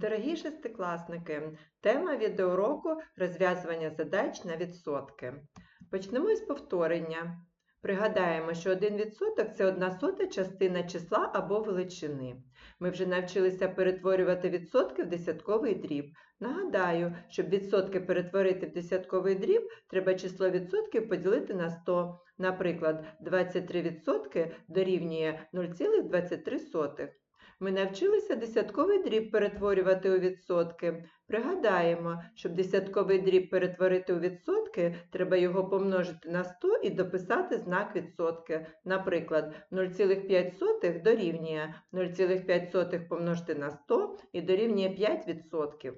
Дорогі шестикласники, тема відеоуроку розв'язування задач на відсотки. Почнемо із повторення. Пригадаємо, що 1% – це одна сота частина числа або величини. Ми вже навчилися перетворювати відсотки в десятковий дріб. Нагадаю, щоб відсотки перетворити в десятковий дріб, треба число відсотків поділити на 100. Наприклад, 23% дорівнює 0,23. Ми навчилися десятковий дріб перетворювати у відсотки. Пригадаємо, щоб десятковий дріб перетворити у відсотки, треба його помножити на 100 і дописати знак відсотки. Наприклад, 0,5 дорівнює 0,5 помножити на 100 і дорівнює 5%.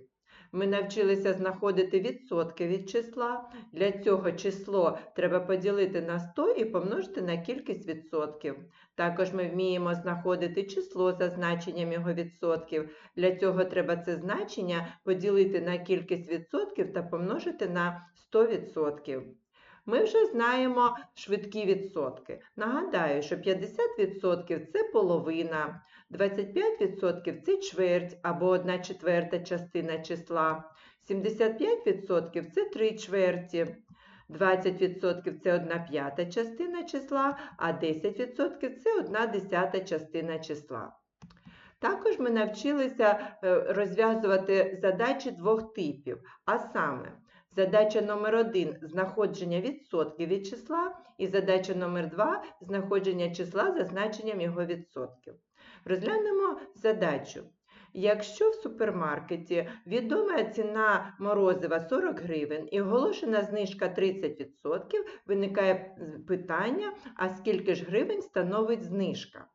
Ми навчилися знаходити відсотки від числа. Для цього число треба поділити на 100 і помножити на кількість відсотків. Також ми вміємо знаходити число за значенням його відсотків. Для цього треба це значення поділити на кількість відсотків та помножити на 100%. Ми вже знаємо швидкі відсотки. Нагадаю, що 50% це половина, 25% це чверть або 1 четверта частина числа, 75% це 3 чверті. 20% це 1 п'ята частина числа, а 10% це 1 десята частина числа. Також ми навчилися е, розв'язувати задачі двох типів, а саме задача номер 1 знаходження відсотків від числа і задача номер 2 знаходження числа за значенням його відсотків. Розглянемо задачу. Якщо в супермаркеті відома ціна морозива 40 гривень і оголошена знижка 30%, виникає питання, а скільки ж гривень становить знижка?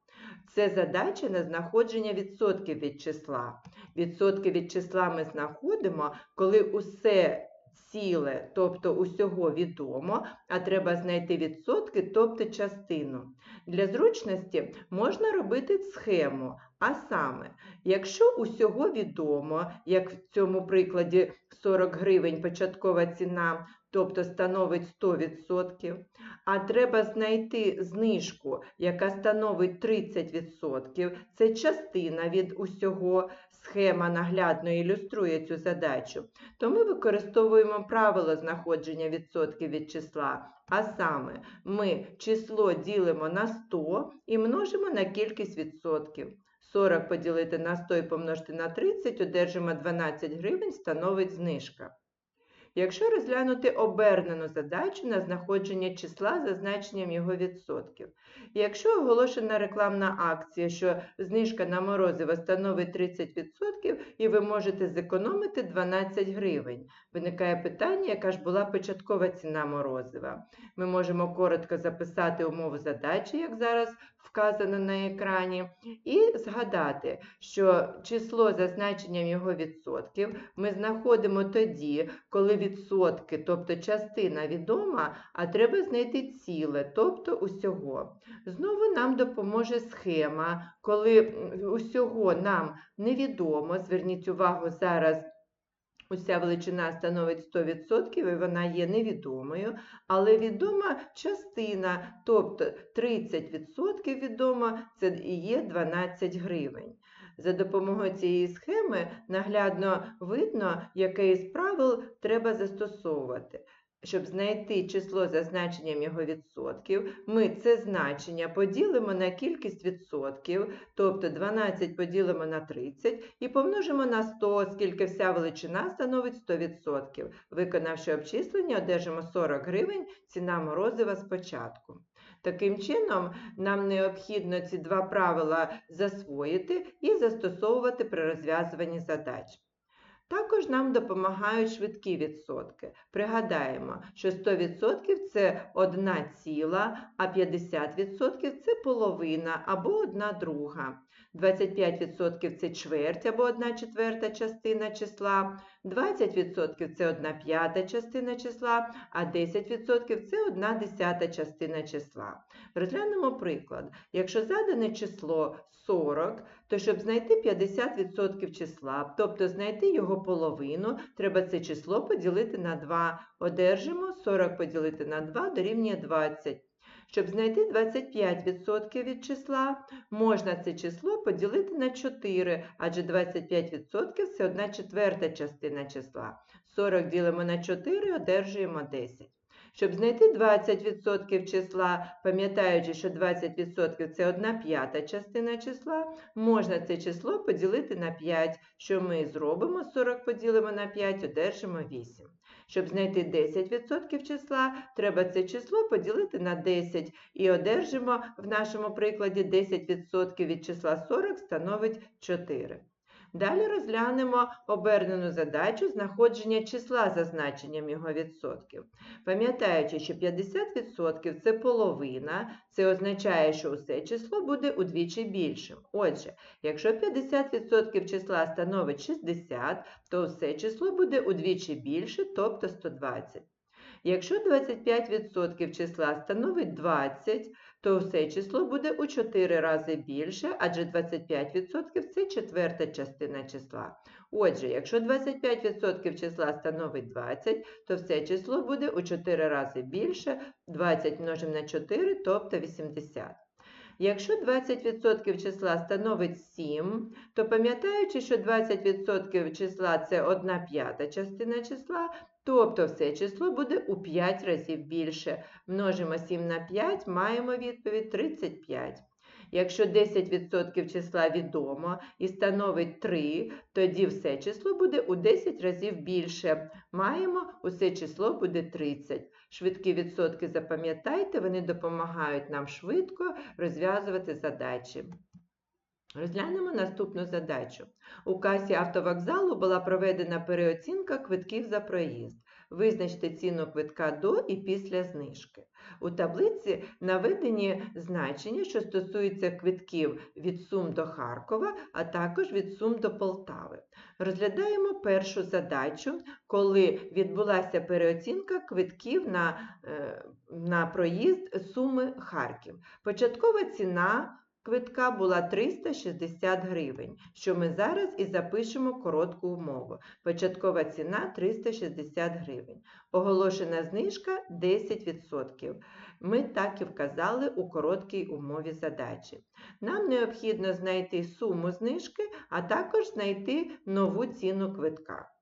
Це задача на знаходження відсотків від числа. Відсотки від числа ми знаходимо, коли усе ціле, тобто усього відомо, а треба знайти відсотки, тобто частину. Для зручності можна робити схему, а саме, якщо усього відомо, як в цьому прикладі 40 гривень початкова ціна, тобто становить 100%, а треба знайти знижку, яка становить 30%, це частина від усього, схема наглядно ілюструє цю задачу, то ми використовуємо правило знаходження відсотків від числа. А саме, ми число ділимо на 100 і множимо на кількість відсотків. 40 поділити на 100 і помножити на 30, одержимо 12 гривень, становить знижка. Якщо розглянути обернену задачу на знаходження числа за значенням його відсотків. Якщо оголошена рекламна акція, що знижка на морозиво становить 30% і ви можете зекономити 12 гривень, виникає питання, яка ж була початкова ціна морозива. Ми можемо коротко записати умову задачі, як зараз вказано на екрані, і згадати, що число за значенням його відсотків ми знаходимо тоді, коли відсотки, тобто частина відома, а треба знайти ціле, тобто усього. Знову нам допоможе схема, коли усього нам невідомо, зверніть увагу зараз. Уся величина становить 100% і вона є невідомою, але відома частина, тобто 30% відома, це і є 12 гривень. За допомогою цієї схеми наглядно видно, яке із правил треба застосовувати. Щоб знайти число за значенням його відсотків, ми це значення поділимо на кількість відсотків, тобто 12 поділимо на 30 і помножимо на 100, оскільки вся величина становить 100%. Виконавши обчислення, одержимо 40 гривень ціна морозива спочатку. Таким чином, нам необхідно ці два правила засвоїти і застосовувати при розв'язуванні задач. Також нам допомагають швидкі відсотки. Пригадаємо, що 100% це 1 ціла, а 50% це половина або 1 друга. 25% це чверть або 1 четверта частина числа, 20% це 1 п'ята частина числа, а 10% це 1 десята частина числа. Розглянемо приклад. Якщо задане число 40, то щоб знайти 50% числа, тобто знайти його половину, треба це число поділити на 2. Одержимо 40 поділити на 2 дорівнює 20. Щоб знайти 25% від числа, можна це число поділити на 4, адже 25% це 1 четверта частина числа. 40 ділимо на 4, одержуємо 10. Щоб знайти 20% числа, пам'ятаючи, що 20% це 1 п'ята частина числа, можна це число поділити на 5. Що ми зробимо? 40 поділимо на 5, одержимо 8. Щоб знайти 10% числа, треба це число поділити на 10 і одержимо в нашому прикладі 10% від числа 40 становить 4. Далі розглянемо обернену задачу знаходження числа за значенням його відсотків. Пам'ятаючи, що 50% це половина, це означає, що усе число буде удвічі більшим. Отже, якщо 50% числа становить 60, то все число буде удвічі більше, тобто 120. Якщо 25% числа становить 20, то все число буде у 4 рази більше, адже 25% це четверта частина числа. Отже, якщо 25% числа становить 20, то все число буде у 4 рази більше, 20 множимо на 4, тобто 80. Якщо 20% числа становить 7, то пам'ятаючи, що 20% числа це 1 п'ята частина числа, тобто все число буде у 5 разів більше. Множимо 7 на 5, маємо відповідь 35. Якщо 10% числа відомо і становить 3, тоді все число буде у 10 разів більше. Маємо усе число буде 30. Швидкі відсотки запам'ятайте, вони допомагають нам швидко розв'язувати задачі. Розглянемо наступну задачу. У касі автовокзалу була проведена переоцінка квитків за проїзд. Визначте ціну квитка до і після знижки. У таблиці наведені значення, що стосуються квитків від Сум до Харкова, а також від Сум до Полтави. Розглядаємо першу задачу, коли відбулася переоцінка квитків на, е, на проїзд Суми Харків. Початкова ціна квитка була 360 гривень, що ми зараз і запишемо коротку умову. Початкова ціна 360 гривень. Оголошена знижка 10%. Ми так і вказали у короткій умові задачі. Нам необхідно знайти суму знижки, а також знайти нову ціну квитка.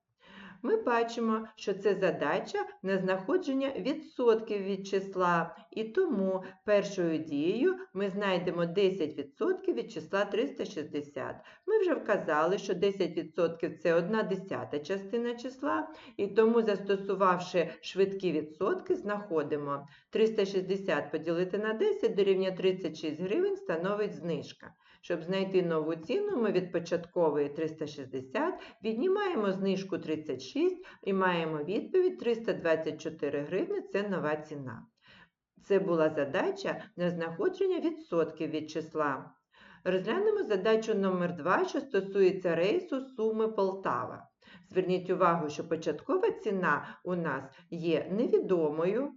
Ми бачимо, що це задача на знаходження відсотків від числа, і тому першою дією ми знайдемо 10% від числа 360. Ми вже вказали, що 10% це 1 десята частина числа, і тому, застосувавши швидкі відсотки, знаходимо 360 поділити на 10 дорівнює 36 гривень становить знижка. Щоб знайти нову ціну, ми від початкової 360 віднімаємо знижку 36 і маємо відповідь 324 гривні це нова ціна. Це була задача на знаходження відсотків від числа. Розглянемо задачу номер 2 що стосується рейсу Суми Полтава. Зверніть увагу, що початкова ціна у нас є невідомою,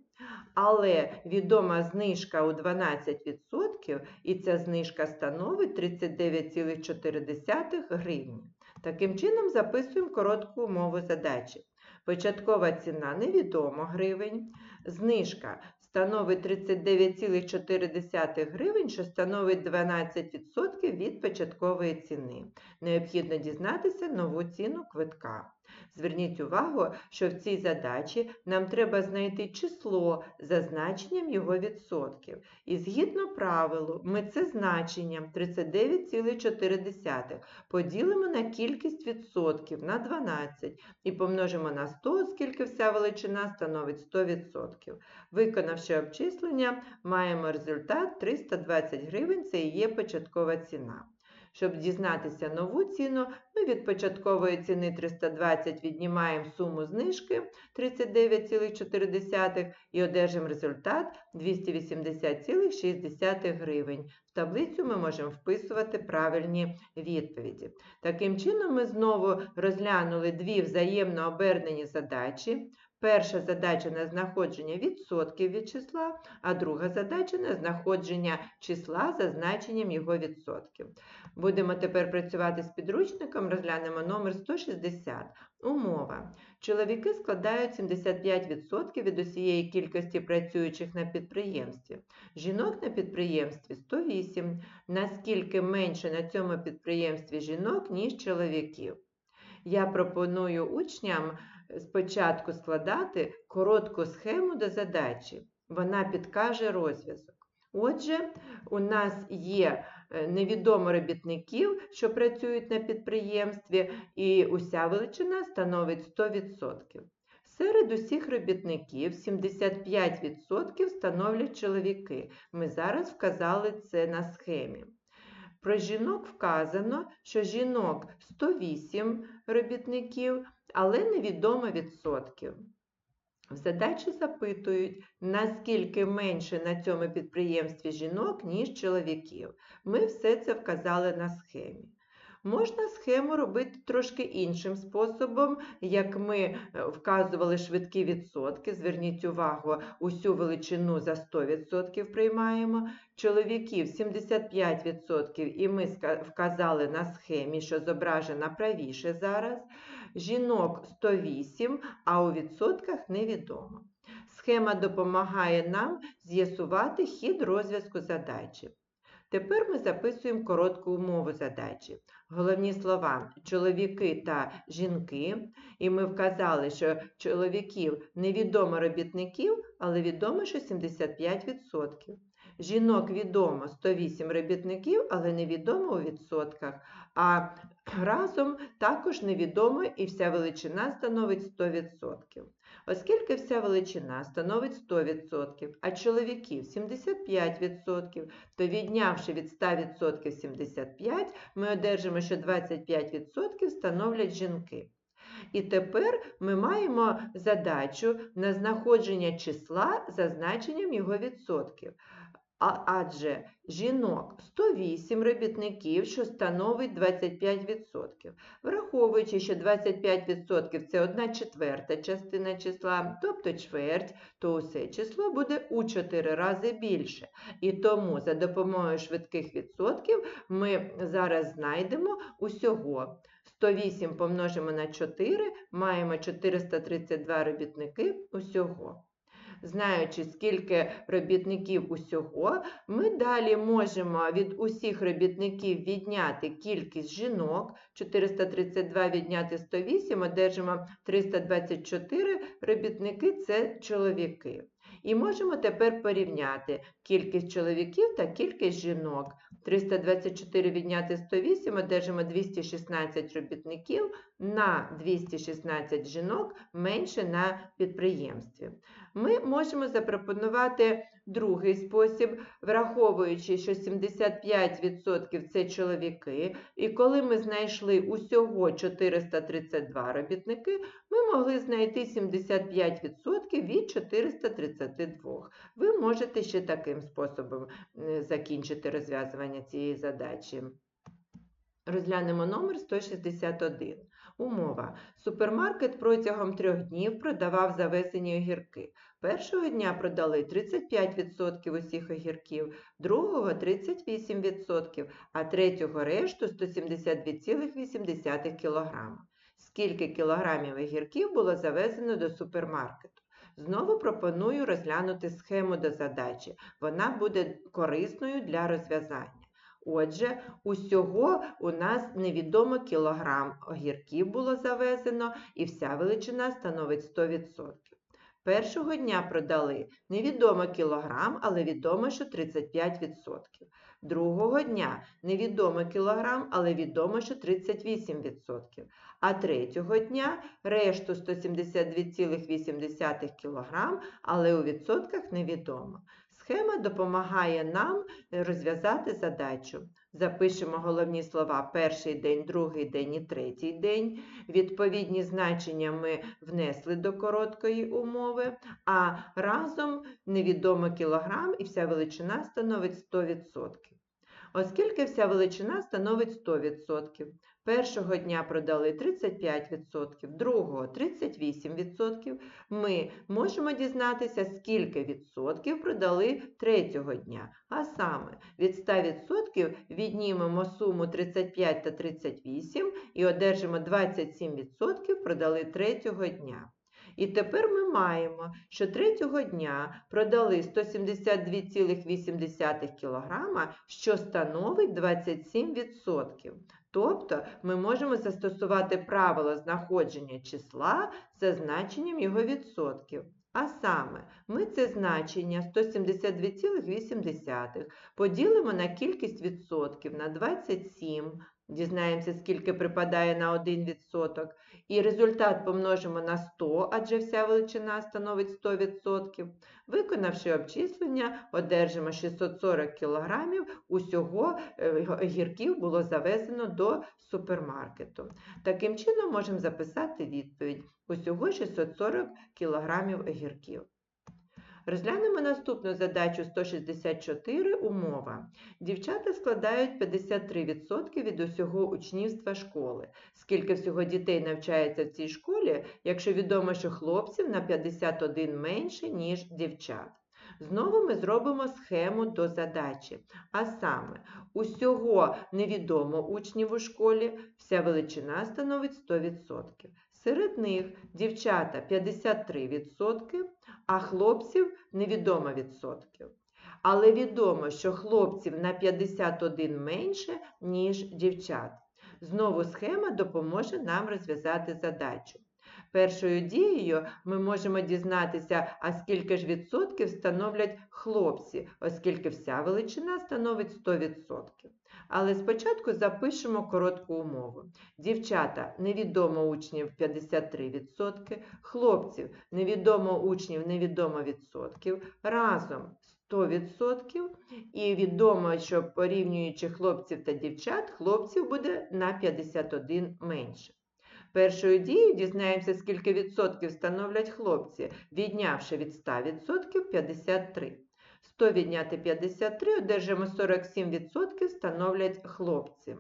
але відома знижка у 12%, і ця знижка становить 39,4 гривні. Таким чином записуємо коротку умову задачі. Початкова ціна невідома гривень, знижка становить 39,4 гривень, що становить 12% від початкової ціни. Необхідно дізнатися нову ціну квитка. Зверніть увагу, що в цій задачі нам треба знайти число за значенням його відсотків. І згідно правилу, ми це значенням 39,4 поділимо на кількість відсотків на 12 і помножимо на 100, оскільки вся величина становить 100%. Виконавши обчислення, маємо результат 320 гривень, це і є початкова ціна. Щоб дізнатися нову ціну, ми від початкової ціни 320 віднімаємо суму знижки 39,4 і одержимо результат 280,6 гривень. В таблицю ми можемо вписувати правильні відповіді. Таким чином, ми знову розглянули дві взаємно обернені задачі. Перша задача на знаходження відсотків від числа, а друга задача на знаходження числа за значенням його відсотків. Будемо тепер працювати з підручником, розглянемо номер 160. Умова. Чоловіки складають 75% від усієї кількості працюючих на підприємстві. Жінок на підприємстві 108. Наскільки менше на цьому підприємстві жінок, ніж чоловіків? Я пропоную учням спочатку складати коротку схему до задачі. Вона підкаже розв'язок. Отже, у нас є е, невідомо робітників, що працюють на підприємстві, і уся величина становить 100%. Серед усіх робітників 75% становлять чоловіки. Ми зараз вказали це на схемі. Про жінок вказано, що жінок 108 робітників, але невідомо відсотків. В задачі запитують, наскільки менше на цьому підприємстві жінок, ніж чоловіків. Ми все це вказали на схемі. Можна схему робити трошки іншим способом, як ми е, вказували швидкі відсотки. Зверніть увагу, усю величину за 100% приймаємо. Чоловіків 75%, і ми вказали на схемі, що зображена правіше зараз. Жінок 108, а у відсотках невідомо. Схема допомагає нам з'ясувати хід розв'язку задачі. Тепер ми записуємо коротку умову задачі. Головні слова чоловіки та жінки. І ми вказали, що чоловіків невідомо робітників, але відомо, що 75%. Жінок відомо 108 робітників, але невідомо у відсотках. А разом також невідомо і вся величина становить 100%. Оскільки вся величина становить 100%, а чоловіків 75%, то віднявши від 100% 75, ми одержимо, що 25% становлять жінки. І тепер ми маємо задачу на знаходження числа за значенням його відсотків. Адже жінок 108 робітників, що становить 25%. Враховуючи, що 25% це 1 четверта частина числа, тобто чверть, то усе число буде у 4 рази більше. І тому за допомогою швидких відсотків ми зараз знайдемо усього. 108 помножимо на 4, маємо 432 робітники усього. Знаючи, скільки робітників усього, ми далі можемо від усіх робітників відняти кількість жінок. 432 відняти 108, одержимо 324 робітники це чоловіки. І можемо тепер порівняти кількість чоловіків та кількість жінок. 324 відняти 108, одержимо 216 робітників на 216 жінок менше на підприємстві. Ми можемо запропонувати другий спосіб, враховуючи, що 75% це чоловіки, і коли ми знайшли усього 432 робітники, ми могли знайти 75% від 432. Ви можете ще таким способом закінчити розв'язування цієї задачі. Розглянемо номер 161. Умова. Супермаркет протягом трьох днів продавав завезені огірки. Першого дня продали 35% усіх огірків, другого 38%, а третього решту 172,8 кг. Скільки кілограмів огірків було завезено до супермаркету? Знову пропоную розглянути схему до задачі. Вона буде корисною для розв'язання. Отже, усього у нас невідомо кілограм огірків було завезено, і вся величина становить 100%. Першого дня продали невідомо кілограм, але відомо, що 35%. Другого дня невідомо кілограм, але відомо, що 38%. А третього дня решту 172,8 кг, але у відсотках невідомо. Схема допомагає нам розв'язати задачу. Запишемо головні слова перший день, другий день і третій день. Відповідні значення ми внесли до короткої умови, а разом невідомо кілограм і вся величина становить 100%. Оскільки вся величина становить 100%, Першого дня продали 35%, другого 38%. Ми можемо дізнатися, скільки відсотків продали третього дня. А саме від 100% віднімемо суму 35 та 38 і одержимо 27% продали третього дня. І тепер ми маємо, що третього дня продали 172,8 кг, що становить 27%. Тобто ми можемо застосувати правило знаходження числа за значенням його відсотків. А саме, ми це значення 172,8 поділимо на кількість відсотків на 27, дізнаємося, скільки припадає на 1%, і результат помножимо на 100, адже вся величина становить 100%. Виконавши обчислення, одержимо 640 кг усього е, гірків було завезено до супермаркету. Таким чином можемо записати відповідь. Усього 640 кг огірків. Розглянемо наступну задачу 164 умова. Дівчата складають 53% від усього учнівства школи. Скільки всього дітей навчається в цій школі, якщо відомо, що хлопців на 51 менше, ніж дівчат. Знову ми зробимо схему до задачі. А саме, усього невідомо учнів у школі, вся величина становить 100%. Серед них дівчата 53%, а хлопців невідомо відсотків. Але відомо, що хлопців на 51 менше, ніж дівчат. Знову схема допоможе нам розв'язати задачу. Першою дією ми можемо дізнатися, а скільки ж відсотків становлять хлопці, оскільки вся величина становить 100%. Але спочатку запишемо коротку умову. Дівчата невідомо учнів 53%, хлопців невідомо учнів невідомо відсотків, разом 100%, і відомо, що порівнюючи хлопців та дівчат, хлопців буде на 51 менше. Першою дією дізнаємося, скільки відсотків становлять хлопці, віднявши від 100% 53. 100 відняти 53, одержимо 47% становлять хлопці.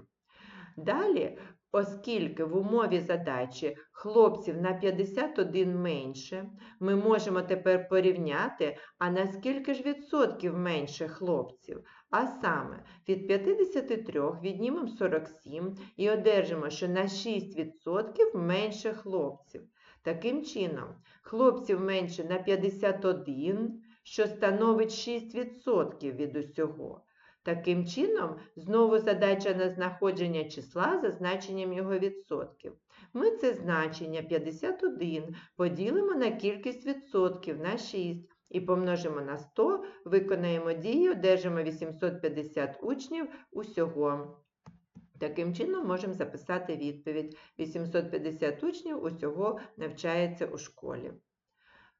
Далі, оскільки в умові задачі хлопців на 51 менше, ми можемо тепер порівняти, а на скільки ж відсотків менше хлопців. А саме, від 53 віднімемо 47 і одержимо, що на 6% менше хлопців. Таким чином, хлопців менше на 51, що становить 6% від усього. Таким чином, знову задача на знаходження числа за значенням його відсотків. Ми це значення 51 поділимо на кількість відсотків на 6 і помножимо на 100, виконаємо дію, одержимо 850 учнів усього. Таким чином можемо записати відповідь. 850 учнів усього навчається у школі.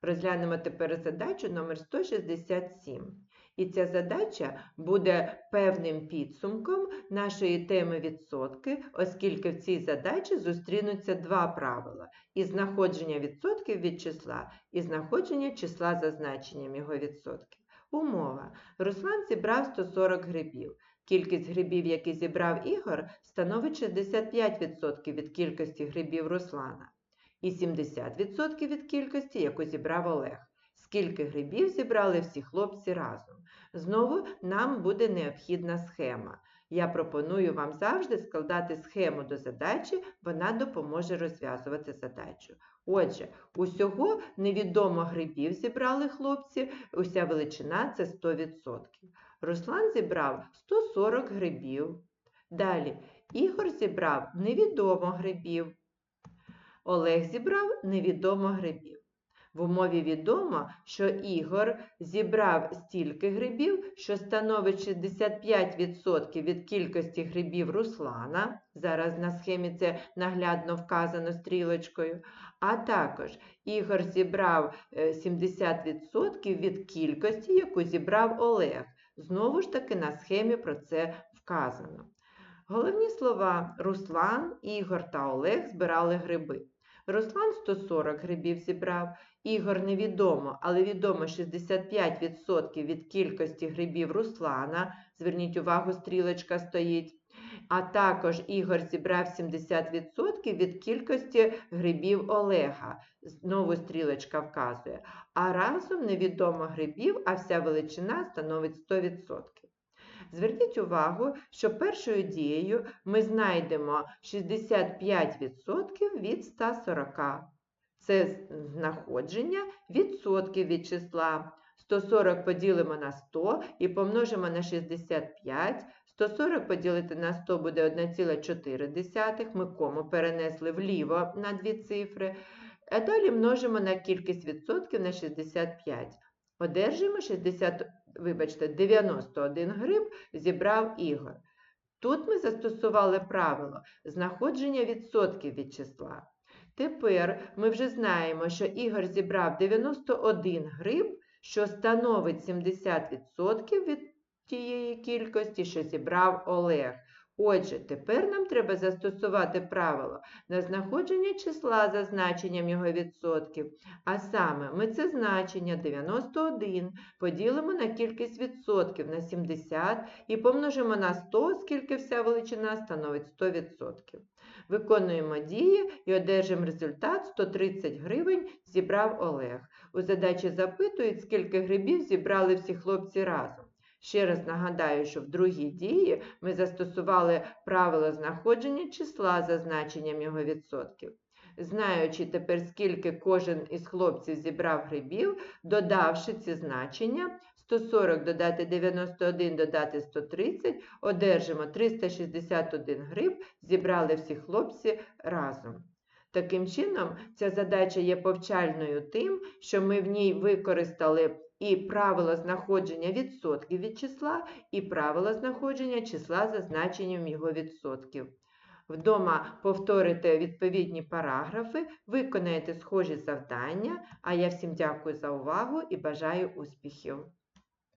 Розглянемо тепер задачу номер 167. І ця задача буде певним підсумком нашої теми відсотки, оскільки в цій задачі зустрінуться два правила: і знаходження відсотків від числа, і знаходження числа за значенням його відсотків. Умова. Руслан зібрав 140 грибів. Кількість грибів, які зібрав Ігор, становить 65% від кількості грибів Руслана і 70% від кількості, яку зібрав Олег. Скільки грибів зібрали всі хлопці разом. Знову нам буде необхідна схема. Я пропоную вам завжди складати схему до задачі, вона допоможе розв'язувати задачу. Отже, усього невідомо грибів зібрали хлопці, уся величина це 100%. Руслан зібрав 140 грибів. Далі Ігор зібрав невідомо грибів. Олег зібрав невідомо грибів. В умові відомо, що Ігор зібрав стільки грибів, що становить 65% від кількості грибів Руслана. Зараз на схемі це наглядно вказано стрілочкою. А також Ігор зібрав 70% е, від кількості, яку зібрав Олег. Знову ж таки, на схемі про це вказано. Головні слова Руслан, Ігор та Олег збирали гриби. Руслан 140 грибів зібрав, Ігор невідомо, але відомо 65% від кількості грибів Руслана. Зверніть увагу, стрілочка стоїть. А також Ігор зібрав 70% від кількості грибів Олега. Знову стрілочка вказує. А разом невідомо грибів, а вся величина становить 100%. Зверніть увагу, що першою дією ми знайдемо 65% від 140. Це знаходження відсотків від числа. 140 поділимо на 100 і помножимо на 65. 140 поділити на 100 буде 1,4. Ми кому перенесли вліво на дві цифри. А далі множимо на кількість відсотків на 65. Одержимо 60, вибачте, 91 гриб зібрав Ігор. Тут ми застосували правило знаходження відсотків від числа. Тепер ми вже знаємо, що Ігор зібрав 91 гриб, що становить 70% від тієї кількості, що зібрав Олег. Отже, тепер нам треба застосувати правило на знаходження числа за значенням його відсотків. А саме ми це значення 91 поділимо на кількість відсотків на 70 і помножимо на 100, оскільки вся величина становить 100%. Виконуємо дії і одержимо результат 130 гривень зібрав Олег. У задачі запитують, скільки грибів зібрали всі хлопці разом. Ще раз нагадаю, що в другій дії ми застосували правило знаходження числа за значенням його відсотків. Знаючи тепер, скільки кожен із хлопців зібрав грибів, додавши ці значення, 140 додати 91 додати 130, одержимо 361 гриб, зібрали всі хлопці разом. Таким чином, ця задача є повчальною тим, що ми в ній використали і правило знаходження відсотків від числа, і правило знаходження числа за значенням його відсотків. Вдома повторите відповідні параграфи, виконаєте схожі завдання, а я всім дякую за увагу і бажаю успіхів!